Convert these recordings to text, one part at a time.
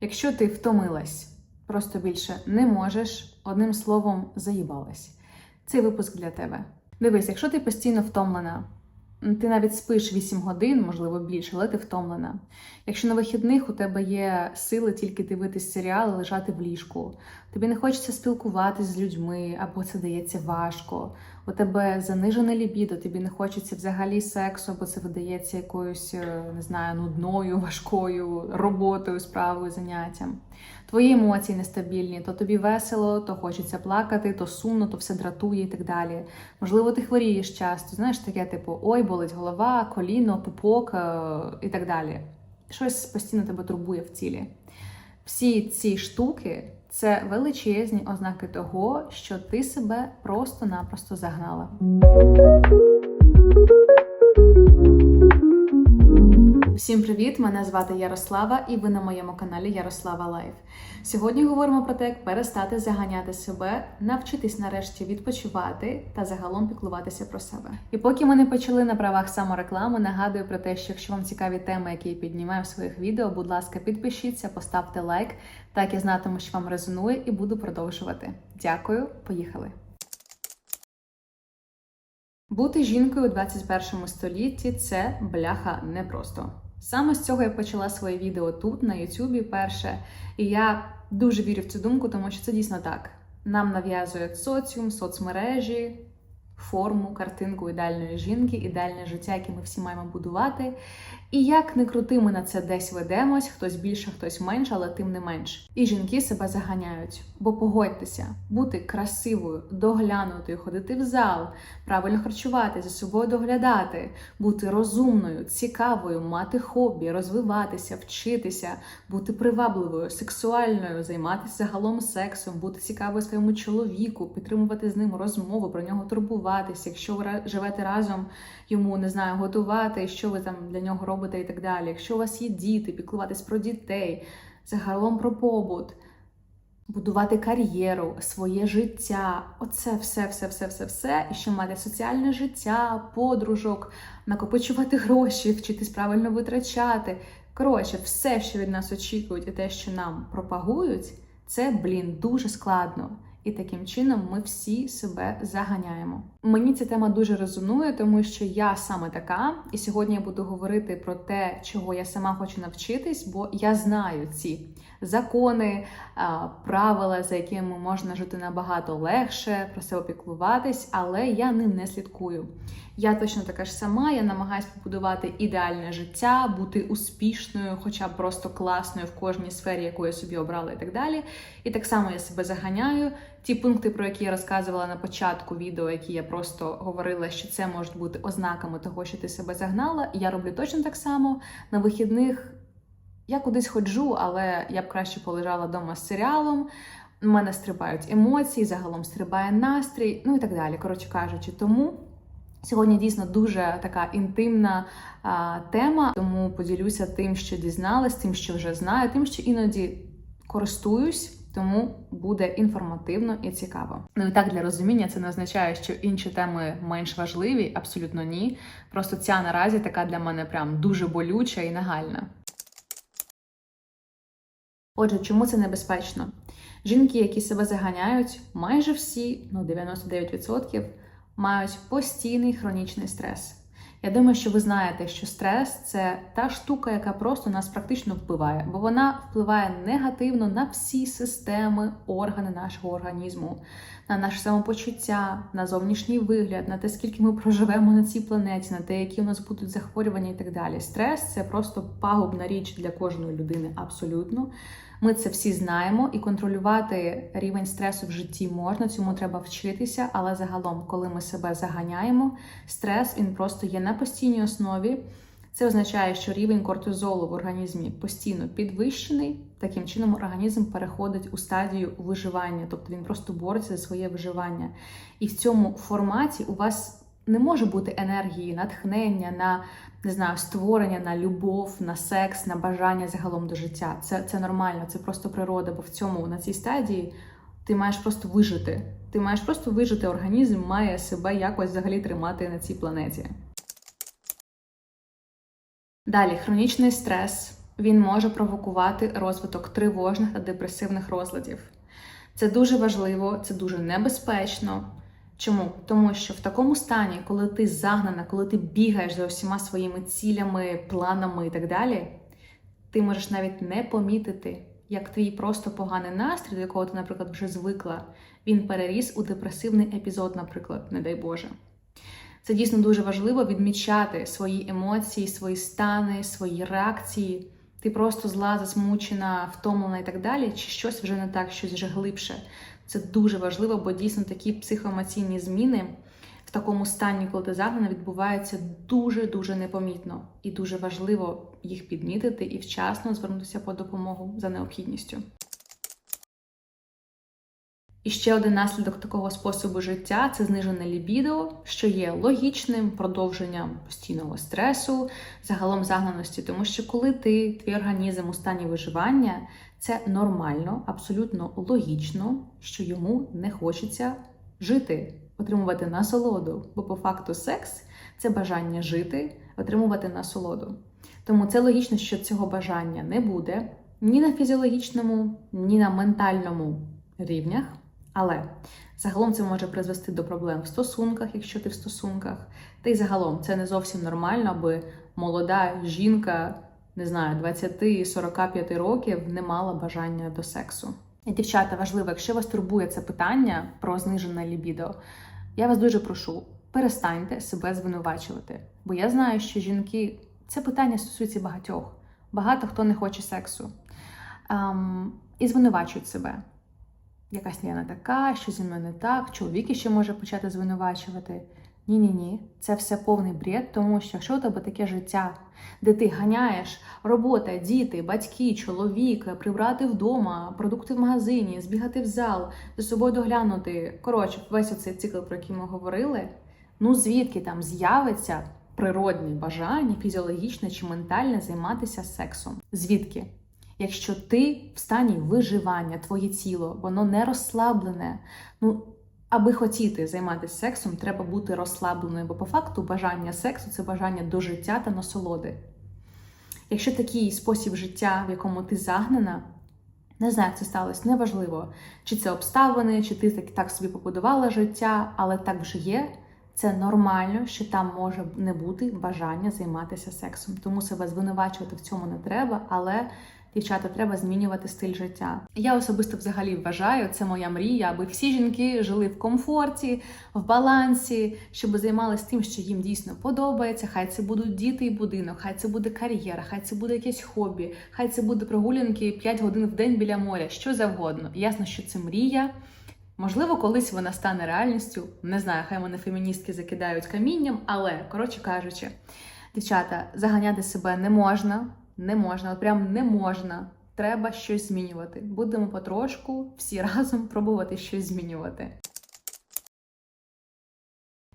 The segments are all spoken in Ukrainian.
Якщо ти втомилась, просто більше не можеш, одним словом, заїбалась. Цей випуск для тебе. Дивись, якщо ти постійно втомлена, ти навіть спиш 8 годин, можливо більше, але ти втомлена. Якщо на вихідних у тебе є сили тільки дивитись серіали, лежати в ліжку, тобі не хочеться спілкуватись з людьми, або це дається важко. У тебе занижене лібідо, тобі не хочеться взагалі сексу, або це видається якоюсь, е, не знаю, нудною, важкою роботою, справою, заняттям. Твої емоції нестабільні, то тобі весело, то хочеться плакати, то сумно, то все дратує і так далі. Можливо, ти хворієш часто, знаєш, таке типу ой, болить голова, коліно, пупок е, і так далі. Щось постійно тебе турбує в тілі. Всі ці штуки це величезні ознаки того, що ти себе просто-напросто загнала. Всім привіт! Мене звати Ярослава, і ви на моєму каналі Ярослава Лайф. Сьогодні говоримо про те, як перестати заганяти себе, навчитись нарешті відпочивати та загалом піклуватися про себе. І поки ми не почали на правах самореклами, нагадую про те, що якщо вам цікаві теми, які я піднімаю в своїх відео, будь ласка, підпишіться, поставте лайк, так я знатиму, що вам резонує, і буду продовжувати. Дякую, поїхали! Бути жінкою у 21 столітті це бляха непросто. Саме з цього я почала своє відео тут, на Ютубі, перше. І я дуже вірю в цю думку, тому що це дійсно так. Нам нав'язують соціум, соцмережі, форму, картинку ідеальної жінки, ідеальне життя, яке ми всі маємо будувати. І як не крути, ми на це десь ведемось, хтось більше, хтось менше, але тим не менш. І жінки себе заганяють. Бо погодьтеся, бути красивою, доглянутою, ходити в зал, правильно харчувати, за собою доглядати, бути розумною, цікавою, мати хобі, розвиватися, вчитися, бути привабливою, сексуальною, займатися загалом сексом, бути цікавою своєму чоловіку, підтримувати з ним розмову, про нього турбуватися. Якщо ви живете разом, йому не знаю, готувати, що ви там для нього робите і так далі. Якщо у вас є діти, піклуватись про дітей, загалом про побут будувати кар'єру, своє життя. Оце все, все, все, все, все. І ще мати соціальне життя, подружок, накопичувати гроші, вчитись правильно витрачати. Коротше, все, що від нас очікують, і те, що нам пропагують, це, блін, дуже складно. І таким чином ми всі себе заганяємо. Мені ця тема дуже резонує, тому що я саме така, і сьогодні я буду говорити про те, чого я сама хочу навчитись, бо я знаю ці закони, правила, за якими можна жити набагато легше, про себе піклуватись, але я ним не слідкую. Я точно така ж сама, я намагаюся побудувати ідеальне життя, бути успішною, хоча б просто класною в кожній сфері, яку я собі обрала, і так далі. І так само я себе заганяю. Ті пункти, про які я розказувала на початку відео, які я просто говорила, що це можуть бути ознаками того, що ти себе загнала. Я роблю точно так само. На вихідних я кудись ходжу, але я б краще полежала вдома з серіалом. У мене стрибають емоції, загалом стрибає настрій, ну і так далі. Коротше кажучи, тому. Сьогодні дійсно дуже така інтимна а, тема, тому поділюся тим, що дізналась, тим, що вже знаю, тим, що іноді користуюсь, тому буде інформативно і цікаво. Ну і так для розуміння це не означає, що інші теми менш важливі, абсолютно ні. Просто ця наразі така для мене прям дуже болюча і нагальна. Отже, чому це небезпечно? Жінки, які себе заганяють, майже всі, ну 99%, мають постійний хронічний стрес. Я думаю, що ви знаєте, що стрес це та штука, яка просто нас практично вбиває, бо вона впливає негативно на всі системи, органи нашого організму, на наше самопочуття, на зовнішній вигляд, на те, скільки ми проживемо на цій планеті, на те, які у нас будуть захворювання і так далі. Стрес це просто пагубна річ для кожної людини, абсолютно. Ми це всі знаємо, і контролювати рівень стресу в житті можна, цьому треба вчитися. Але загалом, коли ми себе заганяємо, стрес він просто є на постійній основі. Це означає, що рівень кортизолу в організмі постійно підвищений. Таким чином, організм переходить у стадію виживання, тобто він просто бореться за своє виживання. І в цьому форматі у вас не може бути енергії, натхнення на не знаю, створення на любов, на секс, на бажання загалом до життя. Це, це нормально, це просто природа, бо в цьому на цій стадії ти маєш просто вижити. Ти маєш просто вижити, організм має себе якось взагалі тримати на цій планеті. Далі, хронічний стрес він може провокувати розвиток тривожних та депресивних розладів. Це дуже важливо, це дуже небезпечно. Чому? Тому що в такому стані, коли ти загнана, коли ти бігаєш за усіма своїми цілями, планами і так далі, ти можеш навіть не помітити, як твій просто поганий настрій, до якого ти, наприклад, вже звикла, він переріс у депресивний епізод, наприклад, не дай Боже. Це дійсно дуже важливо відмічати свої емоції, свої стани, свої реакції. Ти просто зла, засмучена, втомлена і так далі, чи щось вже не так, щось вже глибше. Це дуже важливо, бо дійсно такі психоемоційні зміни в такому стані, коли ти загнана, відбуваються дуже-дуже непомітно. І дуже важливо їх підмітити і вчасно звернутися по допомогу за необхідністю. І ще один наслідок такого способу життя це знижене лібідо, що є логічним продовженням постійного стресу, загалом загнаності, тому що коли ти, твій організм у стані виживання, це нормально, абсолютно логічно, що йому не хочеться жити, отримувати насолоду. Бо по факту секс це бажання жити, отримувати насолоду. Тому це логічно, що цього бажання не буде ні на фізіологічному, ні на ментальному рівнях. Але загалом це може призвести до проблем в стосунках, якщо ти в стосунках. Та й загалом це не зовсім нормально, аби молода жінка, не знаю, 20-45 років не мала бажання до сексу. І дівчата, важливо, якщо вас турбує це питання про знижене лібідо, я вас дуже прошу, перестаньте себе звинувачувати. Бо я знаю, що жінки це питання стосується багатьох. Багато хто не хоче сексу. Ем, і звинувачують себе якась я не така, що зі мною не так, чоловік ще може почати звинувачувати. Ні-ні ні, це все повний бред, тому що якщо у тебе таке життя, де ти ганяєш робота, діти, батьки, чоловік, прибрати вдома, продукти в магазині, збігати в зал, за собою доглянути. Коротше, весь оцей цикл, про який ми говорили, ну звідки там з'явиться природні бажання, фізіологічне чи ментальне займатися сексом? Звідки? Якщо ти в стані виживання, твоє тіло, воно не розслаблене. Ну, аби хотіти займатися сексом, треба бути розслабленою, бо по факту бажання сексу це бажання до життя та насолоди. Якщо такий спосіб життя, в якому ти загнана, не знаю, як це сталося, неважливо, чи це обставини, чи ти так, так собі побудувала життя, але так вже є. Це нормально, що там може не бути бажання займатися сексом. Тому себе звинувачувати в цьому не треба, але Дівчата, треба змінювати стиль життя. Я особисто взагалі вважаю, це моя мрія, аби всі жінки жили в комфорті, в балансі, щоб займалися тим, що їм дійсно подобається. Хай це будуть діти і будинок, хай це буде кар'єра, хай це буде якесь хобі, хай це буде прогулянки 5 годин в день біля моря, що завгодно. Ясно, що це мрія. Можливо, колись вона стане реальністю. Не знаю, хай мене феміністки закидають камінням, але коротше кажучи, дівчата, заганяти себе не можна не можна, от прям не можна. Треба щось змінювати. Будемо потрошку всі разом пробувати щось змінювати.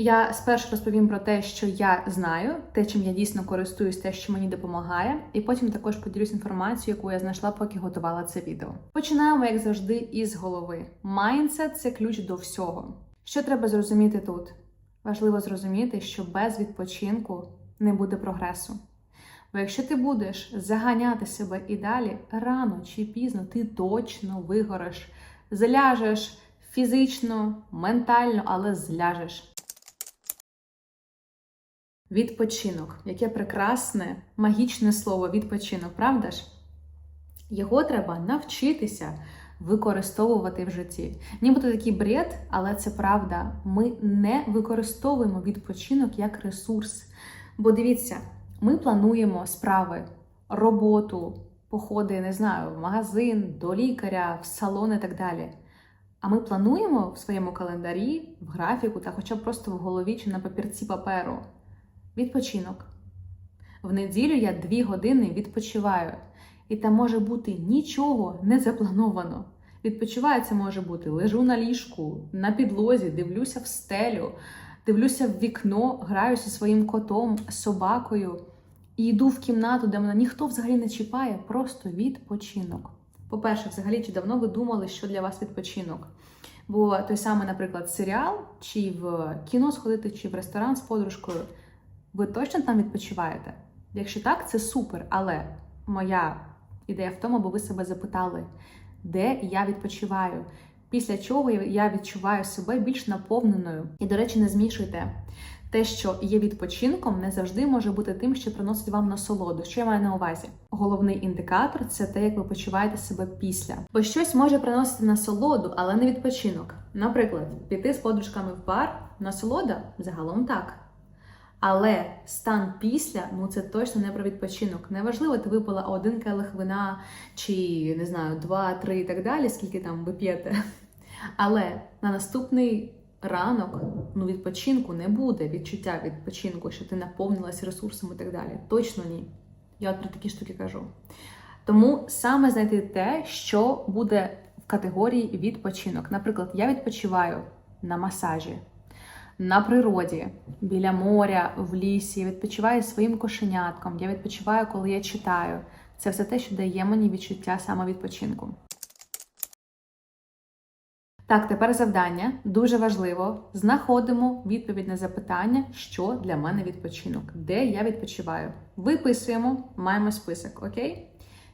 Я спершу розповім про те, що я знаю, те, чим я дійсно користуюсь, те, що мені допомагає, і потім також поділюсь інформацією, яку я знайшла, поки готувала це відео. Починаємо, як завжди, із голови. Майндсет це ключ до всього. Що треба зрозуміти тут? Важливо зрозуміти, що без відпочинку не буде прогресу. Бо якщо ти будеш заганяти себе і далі, рано чи пізно ти точно вигориш, зляжеш фізично, ментально, але зляжеш. Відпочинок. Яке прекрасне, магічне слово відпочинок, правда ж? Його треба навчитися використовувати в житті. Нібито такий бред, але це правда. Ми не використовуємо відпочинок як ресурс. Бо дивіться. Ми плануємо справи, роботу, походи, не знаю, в магазин, до лікаря, в салон і так далі. А ми плануємо в своєму календарі, в графіку та хоча б просто в голові чи на папірці паперу. Відпочинок. В неділю я дві години відпочиваю, і там може бути нічого не заплановано. Відпочиваю це може бути лежу на ліжку, на підлозі, дивлюся в стелю дивлюся в вікно, граюся своїм котом, собакою і йду в кімнату, де мене ніхто взагалі не чіпає, просто відпочинок. По-перше, взагалі, чи давно ви думали, що для вас відпочинок? Бо той самий, наприклад, серіал, чи в кіно сходити, чи в ресторан з подружкою, ви точно там відпочиваєте? Якщо так, це супер, але моя ідея в тому, аби ви себе запитали, де я відпочиваю. Після чого я відчуваю себе більш наповненою. І, до речі, не змішуйте. Те, що є відпочинком, не завжди може бути тим, що приносить вам насолоду. Що я маю на увазі? Головний індикатор це те, як ви почуваєте себе після. Бо щось може приносити насолоду, але не відпочинок. Наприклад, піти з подружками в бар, насолода загалом так. Але стан після ну це точно не про відпочинок. Неважливо, ти випила один келих вина, чи не знаю, два, три і так далі, скільки там ви п'єте. Але на наступний ранок ну відпочинку не буде відчуття відпочинку, що ти наповнилась ресурсами і так далі. Точно ні. Я про такі штуки кажу. Тому саме знайти те, що буде в категорії відпочинок. Наприклад, я відпочиваю на масажі на природі, біля моря, в лісі, я відпочиваю своїм кошенятком, я відпочиваю, коли я читаю. Це все те, що дає мені відчуття самовідпочинку. Так, тепер завдання дуже важливо. Знаходимо відповідь на запитання, що для мене відпочинок, де я відпочиваю. Виписуємо, маємо список, окей?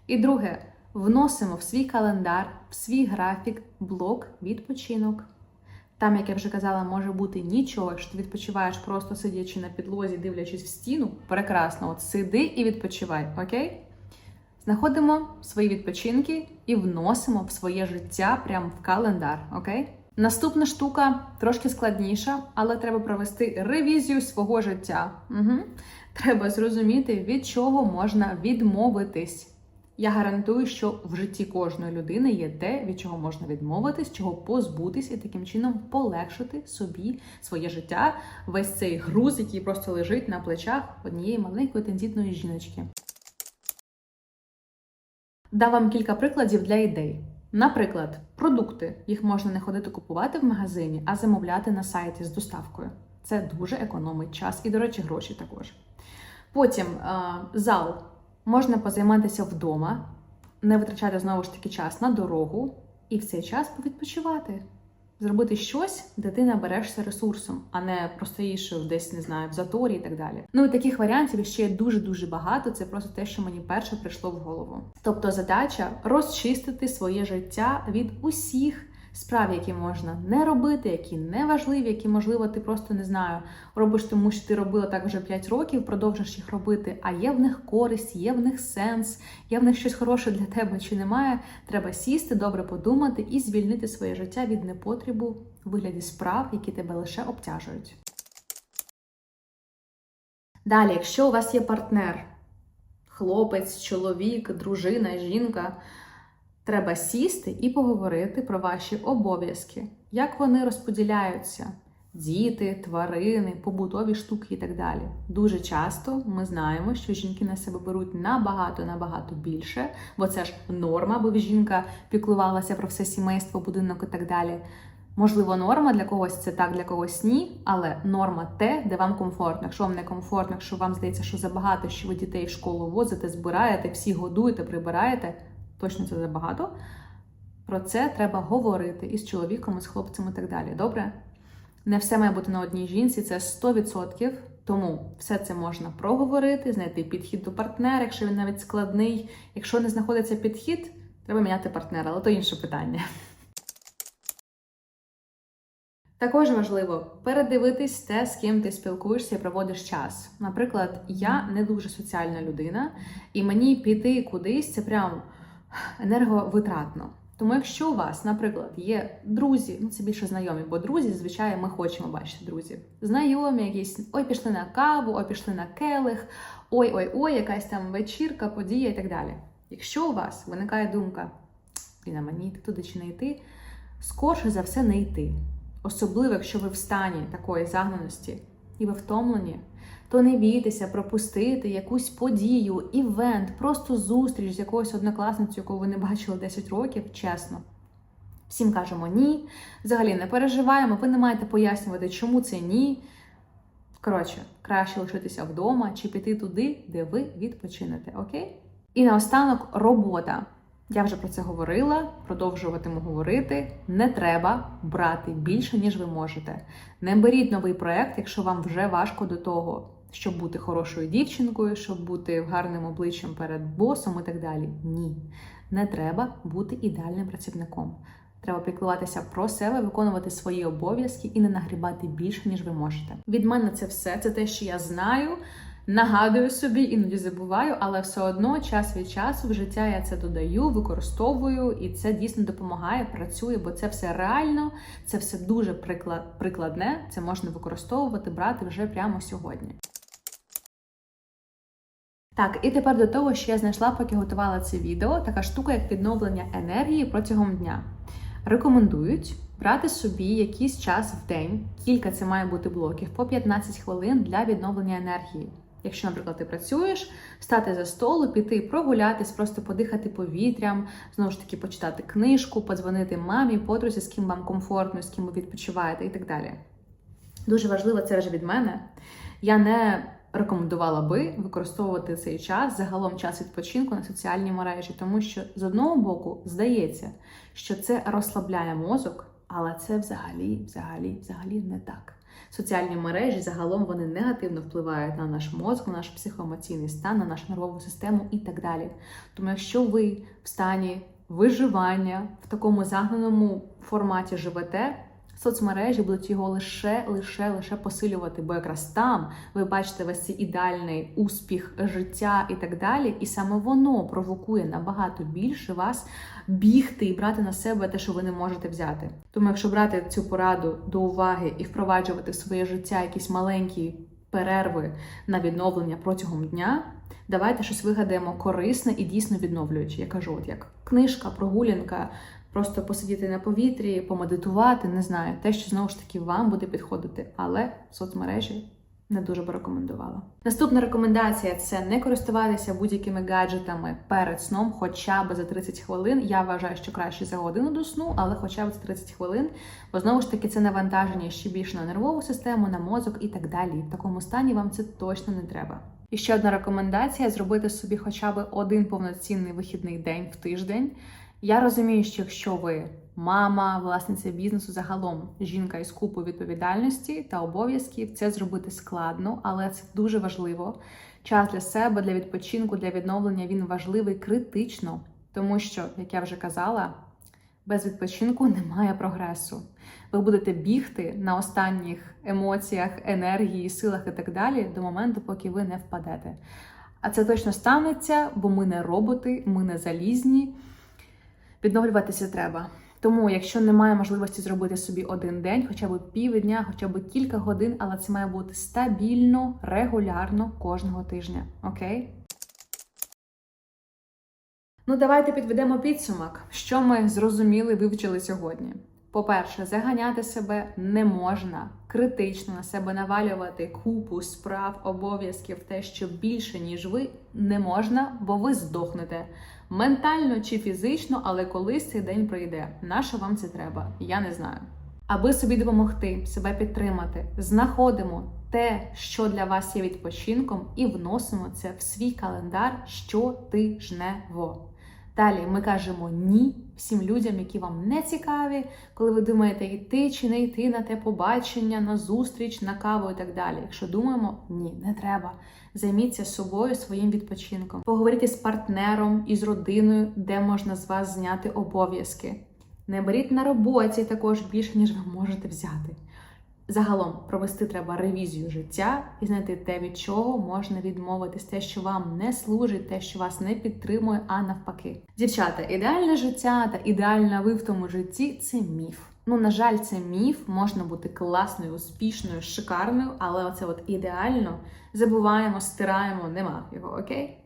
І друге, вносимо в свій календар, в свій графік блок відпочинок. Там, як я вже казала, може бути нічого, якщо ти відпочиваєш, просто сидячи на підлозі, дивлячись в стіну. Прекрасно, от сиди і відпочивай, окей? Знаходимо свої відпочинки і вносимо в своє життя прямо в календар, окей? Наступна штука трошки складніша, але треба провести ревізію свого життя. Угу. Треба зрозуміти, від чого можна відмовитись. Я гарантую, що в житті кожної людини є те, від чого можна відмовитись, чого позбутись, і таким чином полегшити собі своє життя, весь цей груз, який просто лежить на плечах однієї маленької тендітної жіночки. Дам вам кілька прикладів для ідей. Наприклад, продукти. Їх можна не ходити купувати в магазині, а замовляти на сайті з доставкою. Це дуже економить час і, до речі, гроші також. Потім зал. Можна позайматися вдома, не витрачати знову ж таки час на дорогу і в цей час повідпочивати. Зробити щось, де ти наберешся ресурсом, а не простоїш десь, не знаю, в заторі і так далі. Ну і таких варіантів ще дуже-дуже багато. Це просто те, що мені перше прийшло в голову. Тобто задача розчистити своє життя від усіх справ, які можна не робити, які не важливі, які, можливо, ти просто не знаю, робиш, тому що ти робила так вже 5 років, продовжиш їх робити, а є в них користь, є в них сенс, є в них щось хороше для тебе чи немає. Треба сісти, добре подумати і звільнити своє життя від непотребу у вигляді справ, які тебе лише обтяжують. Далі, якщо у вас є партнер, хлопець, чоловік, дружина, жінка. Треба сісти і поговорити про ваші обов'язки, як вони розподіляються. Діти, тварини, побутові штуки і так далі. Дуже часто ми знаємо, що жінки на себе беруть набагато-набагато більше, бо це ж норма, бо жінка піклувалася про все сімейство, будинок і так далі. Можливо, норма для когось це так, для когось ні, але норма те, де вам комфортно. Якщо вам не комфортно, якщо вам здається, що забагато, що ви дітей в школу возите, збираєте, всі годуєте, прибираєте точно це забагато. Про це треба говорити із чоловіком, із хлопцем і так далі. Добре? Не все має бути на одній жінці, це 100%. Тому все це можна проговорити, знайти підхід до партнера, якщо він навіть складний. Якщо не знаходиться підхід, треба міняти партнера, але то інше питання. Також важливо передивитись те, з ким ти спілкуєшся і проводиш час. Наприклад, я не дуже соціальна людина, і мені піти кудись це прям енерговитратно. Тому, якщо у вас, наприклад, є друзі, ну це більше знайомі, бо друзі, звичайно, ми хочемо бачити друзів. Знайомі, якісь ой, пішли на каву, ой, пішли на келих, ой-ой-ой, якась там вечірка, подія і так далі. Якщо у вас виникає думка, на мені йти туди чи не йти, скорше за все не йти. Особливо, якщо ви в стані такої загнаності і ви втомлені то не бійтеся пропустити якусь подію, івент, просто зустріч з якоюсь однокласницею, яку ви не бачили 10 років, чесно. Всім кажемо ні. Взагалі не переживаємо, ви не маєте пояснювати, чому це ні. Коротше, краще лишитися вдома чи піти туди, де ви відпочинете, окей? І наостанок робота. Я вже про це говорила, продовжуватиму говорити. Не треба брати більше, ніж ви можете. Не беріть новий проект, якщо вам вже важко до того. щоб бути хорошою дівчинкою, щоб бути гарним обличчям перед босом і так далі. Ні, не треба бути ідеальним працівником. Треба піклуватися про себе, виконувати свої обов'язки і не нагрібати більше, ніж ви можете. Від мене це все. Це те, що я знаю. Нагадую собі, іноді забуваю, але все одно час від часу в життя я це додаю, використовую, і це дійсно допомагає, працює, бо це все реально, це все дуже приклад, прикладне. Це можна використовувати, брати вже прямо сьогодні. Так, і тепер до того, що я знайшла, поки готувала це відео, така штука, як відновлення енергії протягом дня. Рекомендують брати собі якийсь час в день, кілька це має бути блоків, по 15 хвилин для відновлення енергії. Якщо, наприклад, ти працюєш, стати за столу, піти прогулятись, просто подихати повітрям, знову ж таки почитати книжку, подзвонити мамі, подрузі, з ким вам комфортно, з ким ви відпочиваєте і так далі. Дуже важливо це вже від мене. Я не рекомендувала би використовувати цей час, загалом час відпочинку на соціальні мережі, тому що з одного боку здається, що це розслабляє мозок, але це взагалі, взагалі, взагалі не так. Соціальні мережі загалом вони негативно впливають на наш мозок, на наш психоемоційний стан, на нашу нервову систему і так далі. Тому, якщо ви в стані виживання в такому загнаному форматі живете, соцмережі будуть його лише, лише, лише посилювати, бо якраз там ви бачите весь цей ідеальний успіх життя і так далі, і саме воно провокує набагато більше вас бігти і брати на себе те, що ви не можете взяти. Тому, якщо брати цю пораду до уваги і впроваджувати в своє життя якісь маленькі перерви на відновлення протягом дня. Давайте щось вигадаємо корисне і дійсно відновлююче. Я кажу, от як книжка, прогулянка, просто посидіти на повітрі, помедитувати, не знаю, те, що знову ж таки вам буде підходити, але соцмережі не дуже би рекомендувала. Наступна рекомендація це не користуватися будь-якими гаджетами перед сном, хоча б за 30 хвилин. Я вважаю, що краще за годину до сну, але хоча б за 30 хвилин, бо знову ж таки це навантаження ще більше на нервову систему, на мозок і так далі. В такому стані вам це точно не треба. І ще одна рекомендація: зробити собі хоча б один повноцінний вихідний день в тиждень. Я розумію, що якщо ви мама, власниця бізнесу, загалом жінка із купою відповідальності та обов'язків, це зробити складно, але це дуже важливо. Час для себе, для відпочинку, для відновлення він важливий критично, тому що, як я вже казала, без відпочинку немає прогресу. Ви будете бігти на останніх емоціях, енергії, силах і так далі до моменту, поки ви не впадете. А це точно станеться, бо ми не роботи, ми не залізні. Відновлюватися треба. Тому, якщо немає можливості зробити собі один день, хоча б півдня, хоча б кілька годин, але це має бути стабільно, регулярно кожного тижня. Окей? Ну, давайте підведемо підсумок, що ми зрозуміли, вивчили сьогодні. По-перше, заганяти себе не можна, критично на себе навалювати купу справ, обов'язків, те, що більше, ніж ви, не можна, бо ви здохнете ментально чи фізично, але колись цей день пройде. Нащо вам це треба? Я не знаю. Аби собі допомогти, себе підтримати, знаходимо те, що для вас є відпочинком, і вносимо це в свій календар щотижнево. Далі ми кажемо ні всім людям, які вам не цікаві, коли ви думаєте йти чи не йти на те побачення, на зустріч, на каву і так далі. Якщо думаємо, ні, не треба. Займіться собою своїм відпочинком. Поговоріть з партнером і з родиною, де можна з вас зняти обов'язки. Не беріть на роботі також більше, ніж ви можете взяти. Загалом провести треба ревізію життя і знайти те, від чого можна відмовитись, те, що вам не служить, те, що вас не підтримує, а навпаки. Дівчата, ідеальне життя та ідеальна ви в тому житті це міф. Ну, на жаль, це міф, можна бути класною, успішною, шикарною, але оце от ідеально забуваємо, стираємо, нема його, окей?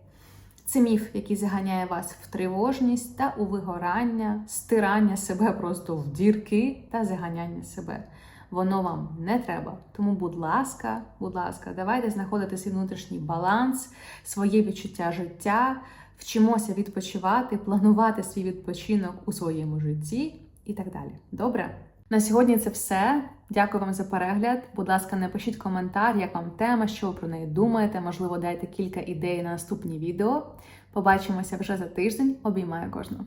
Це міф, який заганяє вас в тривожність та у вигорання, стирання себе просто в дірки та заганяння себе воно вам не треба. Тому, будь ласка, будь ласка, давайте знаходити свій внутрішній баланс, своє відчуття життя, вчимося відпочивати, планувати свій відпочинок у своєму житті і так далі. Добре? На сьогодні це все. Дякую вам за перегляд. Будь ласка, напишіть коментар, як вам тема, що ви про неї думаєте. Можливо, дайте кілька ідей на наступні відео. Побачимося вже за тиждень. Обіймаю кожного.